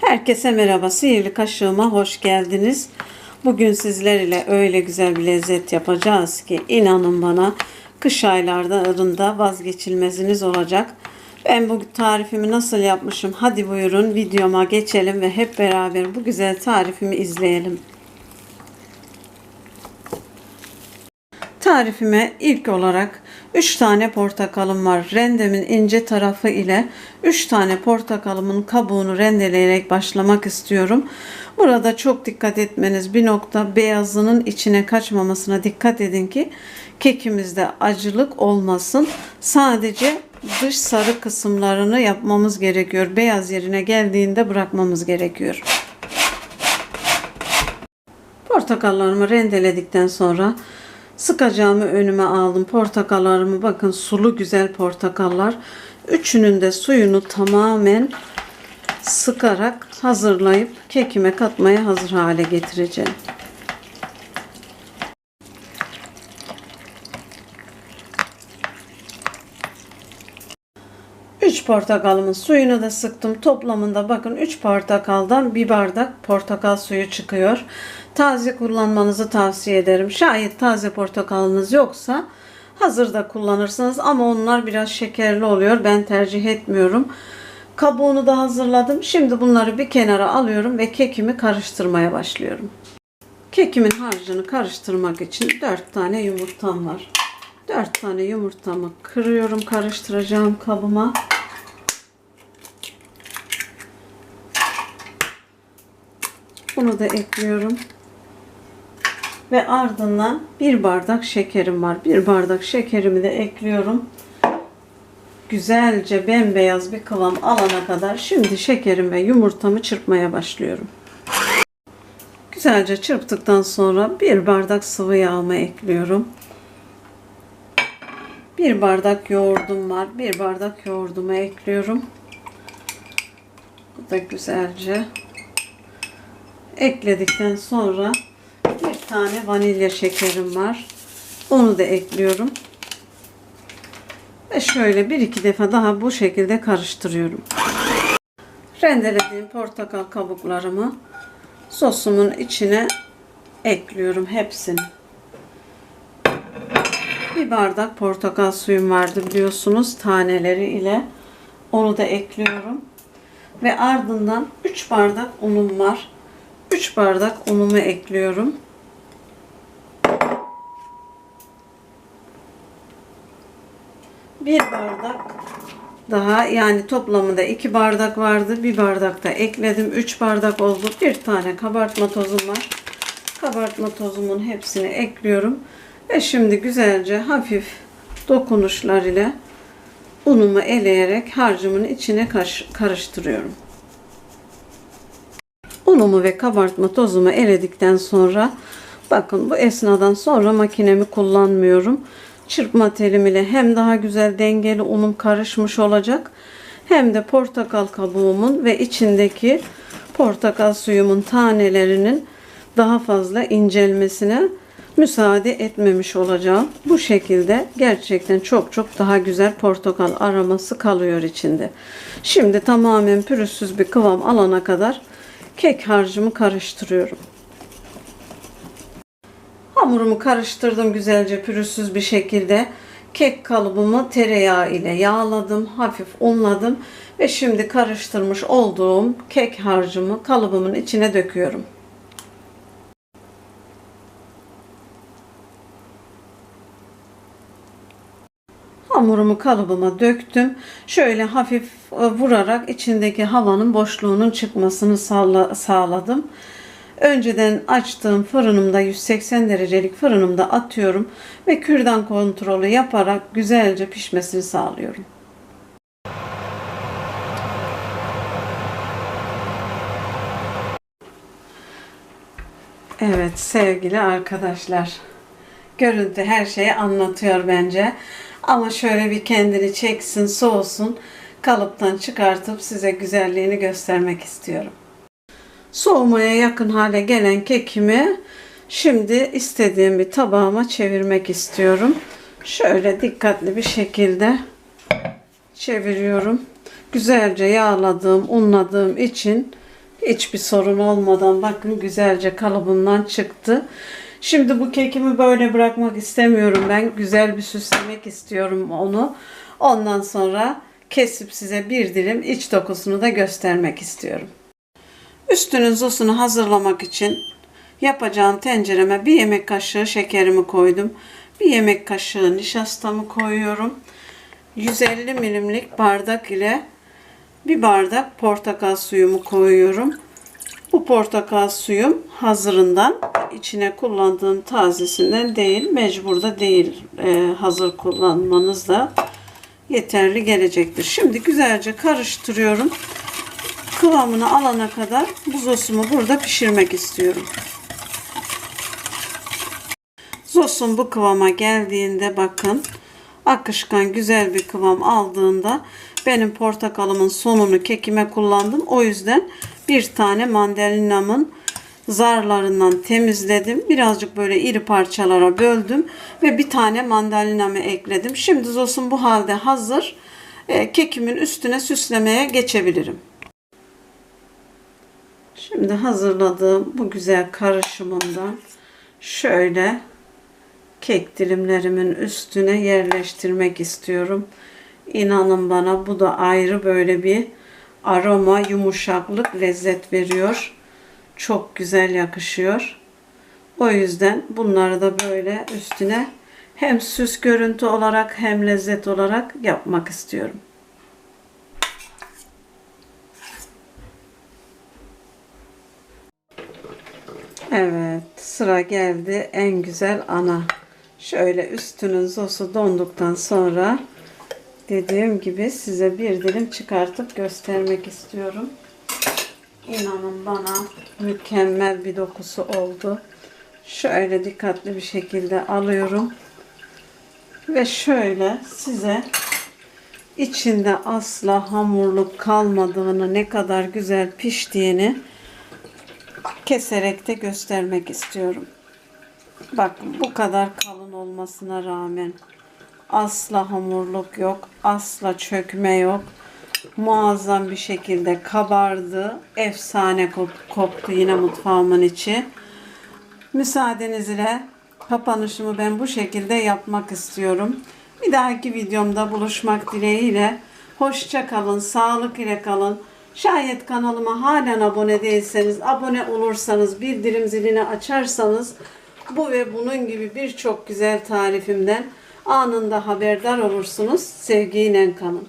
Herkese merhaba. Sihirli kaşığıma hoş geldiniz. Bugün sizler ile öyle güzel bir lezzet yapacağız ki inanın bana kış aylarında vazgeçilmeziniz olacak. Ben bu tarifimi nasıl yapmışım? Hadi buyurun videoma geçelim ve hep beraber bu güzel tarifimi izleyelim. Tarifime ilk olarak 3 tane portakalım var. Rendemin ince tarafı ile 3 tane portakalımın kabuğunu rendeleyerek başlamak istiyorum. Burada çok dikkat etmeniz bir nokta beyazının içine kaçmamasına dikkat edin ki kekimizde acılık olmasın. Sadece dış sarı kısımlarını yapmamız gerekiyor. Beyaz yerine geldiğinde bırakmamız gerekiyor. Portakallarımı rendeledikten sonra sıkacağımı önüme aldım. Portakallarımı bakın sulu güzel portakallar. Üçünün de suyunu tamamen sıkarak hazırlayıp kekime katmaya hazır hale getireceğim. Üç portakalımın suyunu da sıktım. Toplamında bakın 3 portakaldan bir bardak portakal suyu çıkıyor. Taze kullanmanızı tavsiye ederim. Şayet taze portakalınız yoksa hazırda kullanırsınız ama onlar biraz şekerli oluyor. Ben tercih etmiyorum. Kabuğunu da hazırladım. Şimdi bunları bir kenara alıyorum ve kekimi karıştırmaya başlıyorum. Kekimin harcını karıştırmak için 4 tane yumurtam var. 4 tane yumurtamı kırıyorum karıştıracağım kabıma. Bunu da ekliyorum. Ve ardından bir bardak şekerim var. Bir bardak şekerimi de ekliyorum. Güzelce bembeyaz bir kıvam alana kadar şimdi şekerim ve yumurtamı çırpmaya başlıyorum. Güzelce çırptıktan sonra bir bardak sıvı yağımı ekliyorum. Bir bardak yoğurdum var. Bir bardak yoğurdumu ekliyorum. Bu da güzelce ekledikten sonra tane vanilya şekerim var. Onu da ekliyorum. Ve şöyle bir iki defa daha bu şekilde karıştırıyorum. Rendelediğim portakal kabuklarımı sosumun içine ekliyorum hepsini. Bir bardak portakal suyum vardı biliyorsunuz taneleri ile. Onu da ekliyorum. Ve ardından 3 bardak unum var. 3 bardak unumu ekliyorum. Bir bardak daha yani toplamında 2 bardak vardı. Bir bardak da ekledim. 3 bardak oldu. Bir tane kabartma tozum var. Kabartma tozumun hepsini ekliyorum. Ve şimdi güzelce hafif dokunuşlar ile unumu eleyerek harcımın içine karıştırıyorum. Unumu ve kabartma tozumu eledikten sonra bakın bu esnadan sonra makinemi kullanmıyorum. Çırpma telim ile hem daha güzel dengeli unum karışmış olacak hem de portakal kabuğumun ve içindeki portakal suyumun tanelerinin daha fazla incelmesine müsaade etmemiş olacağım. Bu şekilde gerçekten çok çok daha güzel portakal aroması kalıyor içinde. Şimdi tamamen pürüzsüz bir kıvam alana kadar kek harcımı karıştırıyorum. Hamurumu karıştırdım güzelce pürüzsüz bir şekilde. Kek kalıbımı tereyağı ile yağladım, hafif unladım ve şimdi karıştırmış olduğum kek harcımı kalıbımın içine döküyorum. Hamurumu kalıbıma döktüm. Şöyle hafif vurarak içindeki havanın boşluğunun çıkmasını sağladım. Önceden açtığım fırınımda 180 derecelik fırınımda atıyorum ve kürdan kontrolü yaparak güzelce pişmesini sağlıyorum. Evet sevgili arkadaşlar. Görüntü her şeyi anlatıyor bence. Ama şöyle bir kendini çeksin, soğusun. Kalıptan çıkartıp size güzelliğini göstermek istiyorum. Soğumaya yakın hale gelen kekimi şimdi istediğim bir tabağıma çevirmek istiyorum. Şöyle dikkatli bir şekilde çeviriyorum. Güzelce yağladığım, unladığım için Hiçbir sorun olmadan bakın güzelce kalıbından çıktı. Şimdi bu kekimi böyle bırakmak istemiyorum ben. Güzel bir süslemek istiyorum onu. Ondan sonra kesip size bir dilim iç dokusunu da göstermek istiyorum. Üstünün sosunu hazırlamak için yapacağım tencereme bir yemek kaşığı şekerimi koydum. Bir yemek kaşığı nişastamı koyuyorum. 150 milimlik bardak ile bir bardak portakal suyumu koyuyorum. Bu portakal suyum hazırından içine kullandığım tazesinden değil mecbur da değil Ee, hazır kullanmanız da yeterli gelecektir. Şimdi güzelce karıştırıyorum. Kıvamını alana kadar bu sosumu burada pişirmek istiyorum. Sosum bu kıvama geldiğinde bakın akışkan güzel bir kıvam aldığında benim portakalımın sonunu kekime kullandım. O yüzden bir tane mandalinamın zarlarından temizledim. Birazcık böyle iri parçalara böldüm ve bir tane mandalinamı ekledim. Şimdi sosum bu halde hazır. Ee, Kekimin üstüne süslemeye geçebilirim. Şimdi hazırladığım bu güzel karışımımdan şöyle kek dilimlerimin üstüne yerleştirmek istiyorum. İnanın bana bu da ayrı böyle bir aroma, yumuşaklık, lezzet veriyor. Çok güzel yakışıyor. O yüzden bunları da böyle üstüne hem süs görüntü olarak hem lezzet olarak yapmak istiyorum. Evet, sıra geldi en güzel ana. Şöyle üstünün sosu donduktan sonra dediğim gibi size bir dilim çıkartıp göstermek istiyorum. İnanın bana mükemmel bir dokusu oldu. Şöyle dikkatli bir şekilde alıyorum. Ve şöyle size içinde asla hamurluk kalmadığını, ne kadar güzel piştiğini keserek de göstermek istiyorum. Bakın bu kadar kalın olmasına rağmen asla hamurluk yok, asla çökme yok. Muazzam bir şekilde kabardı. Efsane kop- koptu yine mutfağımın içi. Müsaadenizle kapanışımı ben bu şekilde yapmak istiyorum. Bir dahaki videomda buluşmak dileğiyle. Hoşça kalın, sağlık ile kalın. Şayet kanalıma halen abone değilseniz, abone olursanız, bildirim zilini açarsanız bu ve bunun gibi birçok güzel tarifimden anında haberdar olursunuz. Sevgiyle kalın.